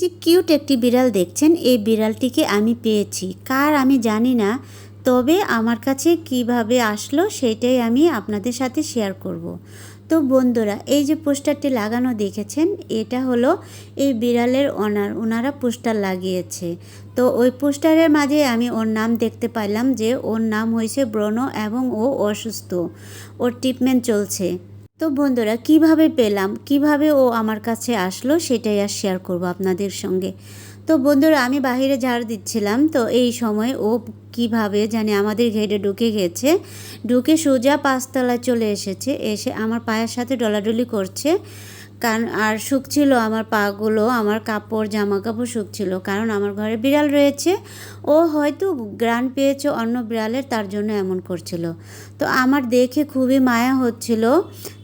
যে কিউট একটি বিড়াল দেখছেন, এই বিড়ালটিকে আমি পেয়েছি। কার আমি জানি না, তবে আমার কাছে কীভাবে আসলো সেটাই আমি আপনাদের সাথে শেয়ার করব। তো বন্ধুরা, এই যে পোস্টারটি লাগানো দেখেছেন, এটা হলো এই বিড়ালের ওনার, ওনারা পোস্টার লাগিয়েছে। তো ওই পোস্টারের মাঝে আমি ওর নাম দেখতে পাইলাম যে ওর নাম হয়েছে ব্রণ এবং ও অসুস্থ। ওর ট্রিটমেন্ট চলছে। তো বন্ধুরা, কীভাবে পেলাম? কীভাবে ও আমার কাছে আসলো সেটাই আর শেয়ার করব আপনাদের সঙ্গে। তো বন্ধুরা, আমি বাহিরে ঝাড় দিচ্ছিলাম, তো এই সময় ও কীভাবে জানি আমাদের ঘেটে ঢুকে গেছে। ঢুকে সোজা পাঁচতলায় চলে এসেছে, এসে আমার পায়ের সাথে ডলাডলি করছে। কারণ, আর শুকছিল আমার পাগুলো, আমার কাপড় জামা কাপড় শুকছিল কারণ, আমার ঘরে বিড়াল রয়েছে। ও হয়তো গ্রান পেয়েছে, অন্য বিড়ালের তার জন্য এমন করছিল। তো আমার দেখে খুবই মায়া হচ্ছিল।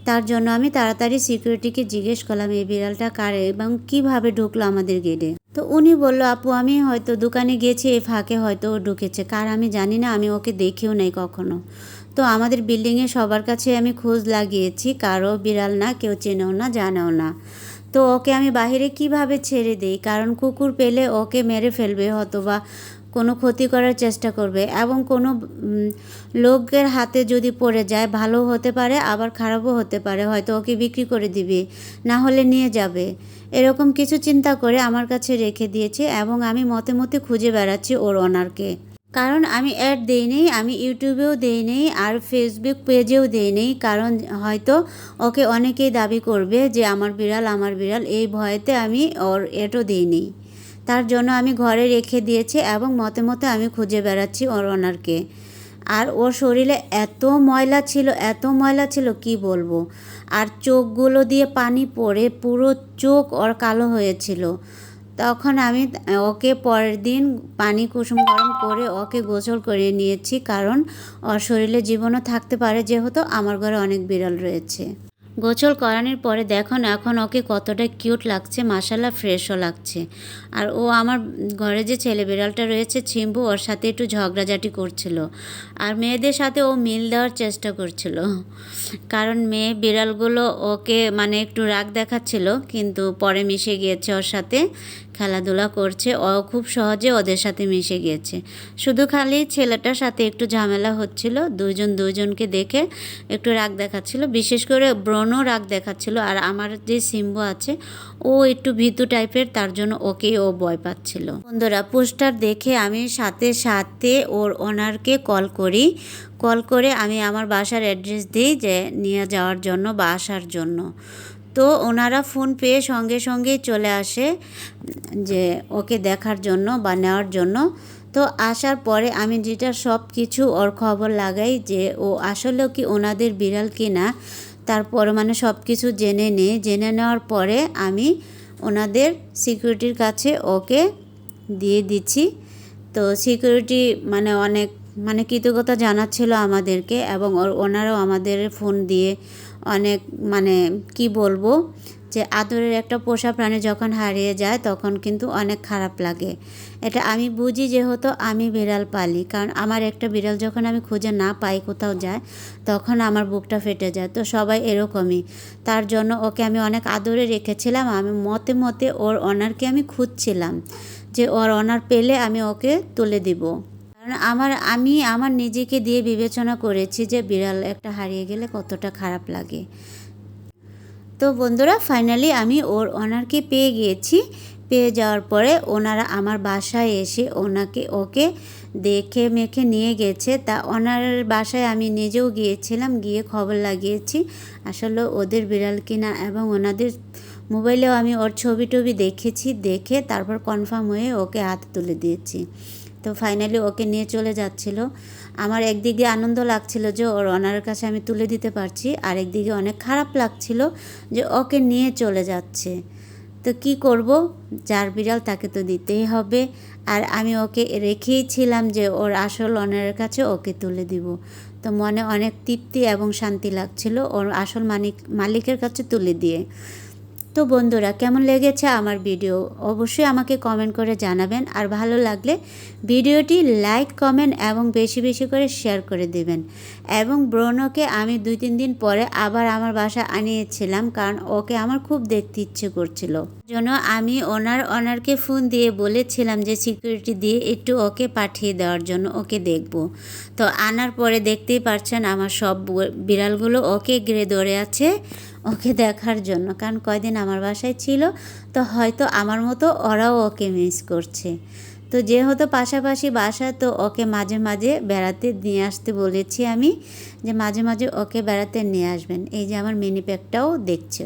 তার জন্য আমি তাড়াতাড়ি সিকিউরিটিকে জিজ্ঞেস করলাম, এই বিড়ালটা কারে এবং কীভাবে ঢুকলো আমাদের গেটে তো উনি বলল, আপু, আমি হয়তো দোকানে গেছি, এই ফাঁকে হয়তো ও ঢুকেছে। কার আমি জানি না, আমি ওকে দেখেও নাই কখনো। তো আমাদের বিল্ডিংয়ে সবার কাছে আমি খোঁজ লাগিয়েছি, কারও বিড়াল না, কেউ চেনেও না, জানেও না। তো ওকে আমি বাহিরে কীভাবে ছেড়ে দিই? কারণ কুকুর পেলে ওকে মেরে ফেলবে অথবা কোনো ক্ষতি করার চেষ্টা করবে এবং কোনো লোকের হাতে যদি পড়ে যায়, ভালো হতে পারে, আবার খারাপও হতে পারে। হয়তো ওকে বিক্রি করে দিবে, না হলে নিয়ে যাবে। এরকম কিছু চিন্তা করে আমার কাছে রেখে দিয়েছে এবং আমি মতে মতে খুঁজে বেড়াচ্ছি ওর ওনারকে কারণ আমি অ্যাড দিই নেই, আমি ইউটিউবেও দিই নেই আর ফেসবুক পেজেও দিই নেই। কারণ হয়তো ওকে অনেকেই দাবি করবে যে, আমার বিড়াল আমার বিড়াল। এই ভয়েতে আমি ওর এটও দিই নেই। তার জন্য আমি ঘরে রেখে দিয়েছি এবং মতে মতে আমি খুঁজে বেড়াচ্ছি ওর ওনারকে আর ওর শরীরে এত ময়লা ছিল, এত ময়লা ছিল, কি বলব? আর চোখগুলো দিয়ে পানি পড়ে, পুরো চোখ ওর কালো হয়েছিল। তখন আমি, ওকে পরের দিন পানি কুসুম গরম করে ওকে গোসল করে নিয়েছি কারণ ওর শরীরে জীবনও থাকতে পারে যেহেতু আমার ঘরে অনেক বিড়াল রয়েছে। গোসল করানোর পরে দেখুন এখন ওকে কতটা কিউট লাগছে মাসালা ফ্রেশও লাগছে। আর ও আমার ঘরে যে ছেলে বিড়ালটা রয়েছে, ছিম্বু, ওর সাথে একটু ঝগড়াঝাটি করছিল। আর মেয়েদের সাথে ও মিল দেওয়ার চেষ্টা করছিল। কারণ মেয়ে বিড়ালগুলো ওকে মানে একটু রাগ দেখাচ্ছিল, কিন্তু পরে মিশে গিয়েছে ওর সাথে। খেলাধুলা করছে, ও খুব সহজে ওদের সাথে মিশে গিয়েছে। শুধু খালি ছেলেটার সাথে একটু ঝামেলা হচ্ছিল দুজন দুজনকে দেখে একটু রাগ দেখাচ্ছিল। বিশেষ করে ব্রণও রাগ দেখাচ্ছিল আর আমার যে সিম্বু আছে, ও একটু ভীতু টাইপের, তার জন্য ওকে ও ভয় পাচ্ছিল। বন্ধুরা, পোস্টার দেখে আমি সাথে সাথে ওর ওনারকে কল করি। কল করে আমি আমার বাসার অ্যাড্রেস দিই যে নিয়ে যাওয়ার জন্য বা আসার জন্য। তো ওনারা ফোন পেয়ে সঙ্গে সঙ্গেই চলে আসে যে ওকে দেখার জন্য বা নেওয়ার জন্য। তো আসার পরে আমি যেটা সব কিছু ওর খবর লাগাই যে ও আসলেও কি ওনাদের বিড়াল কি না তারপরে মানে সব কিছু জেনে নিই। জেনে নেওয়ার পরে আমি ওনাদের সিকিউরিটির কাছে ওকে দিয়ে দিচ্ছি। তো সিকিউরিটি মানে অনেক মানে কৃতজ্ঞতা জানাচ্ছিল আমাদেরকে এবং ওনারাও আমাদের ফোন দিয়ে অনেক মানে কি বলব যে আদরের একটা পোষা প্রাণী যখন হারিয়ে যায় তখন কিন্তু অনেক খারাপ লাগে। এটা আমি বুঝি যেহেতু আমি বিড়াল পালি, কারণ আমার একটা বিড়াল যখন আমি খুঁজে না পাই কোথাও যায় তখন আমার বুকটা ফেটে যায়। তো সবাই এরকমই। তার জন্য ওকে আমি অনেক আদরে রেখেছিলাম, আমি মতে মতে ওর অনারকে আমি খুঁজছিলাম যে ওর অনার পেলে আমি ওকে তুলে দিব। আমার, আমি আমার নিজেকে দিয়ে বিবেচনা করেছি যে বিড়াল একটা হারিয়ে গেলে কতটা খারাপ লাগে। তো বন্ধুরা ফাইনালি আমি ওর ওনারকে পেয়ে গিয়েছি। পেয়ে যাওয়ার পরে ওনারা আমার বাসায় এসে ওনাকে, ওকে দেখে মেখে নিয়ে গেছে। তা ওনার বাসায় আমি নিজেও গিয়েছিলাম, গিয়ে খবর লাগিয়েছি। আসলে ওদের বিড়াল কিনা এবং ওনাদের মোবাইলেও আমি ওর ছবি টবি দেখেছি, দেখে তারপর কনফার্ম হয়ে ওকে হাত তুলে দিয়েছি। তো ফাইনালি ওকে নিয়ে চলে যাচ্ছিল। আমার একদিকে আনন্দ লাগছিল যে ওর ওনার কাছে আমি তুলে দিতে পারছি আর একদিকে অনেক খারাপ লাগছিল যে ওকে নিয়ে চলে যাচ্ছে। তো কি করব? যার বিড়াল তাকে তো দিতেই হবে। আর আমি ওকে রেখেই ছিলাম যে ওর আসল অনারের কাছে ওকে তুলে দিব। তো মনে অনেক তৃপ্তি এবং শান্তি লাগছিল ওর আসল মালিক মালিকের কাছে তুলে দিয়ে। তো বন্ধুরা, কেমন লেগেছে আমার ভিডিও? অবশ্যই আমাকে কমেন্ট করে জানাবেন। আর ভালো লাগলে ভিডিওটি লাইক কমেন্ট এবং বেশি বেশি করে শেয়ার করে দেবেন। এবং ব্রণকে আমি দুই তিন দিন পরে আবার আমার বাসা আনিয়েছিলাম কারণ ওকে আমার খুব দেখতে ইচ্ছে করছিল। জন্য আমি ওনার, ওনারকে ফোন দিয়ে বলেছিলাম যে সিকিউরিটি দিয়ে একটু ওকে পাঠিয়ে দেওয়ার জন্য ওকে দেখব। তো আনার পরে দেখতেই পারছেন আমার সব বিড়ালগুলো ওকে ঘিরে ধরে আছে। ওকে দেখার জন্য। কারণ কয়দিন আমার বাসায় ছিল, তো হয়তো আমার মতো ওরাও ওকে মিস করছে। তো যেহেতু পাশাপাশি বাসা তো ওকে মাঝে মাঝে বেড়াতে নিয়ে আসতে বলেছি আমি, যে মাঝে মাঝে ওকে বেড়াতে নিয়ে আসবেন। এই যে আমার মিনি প্যাকটাও দেখছে।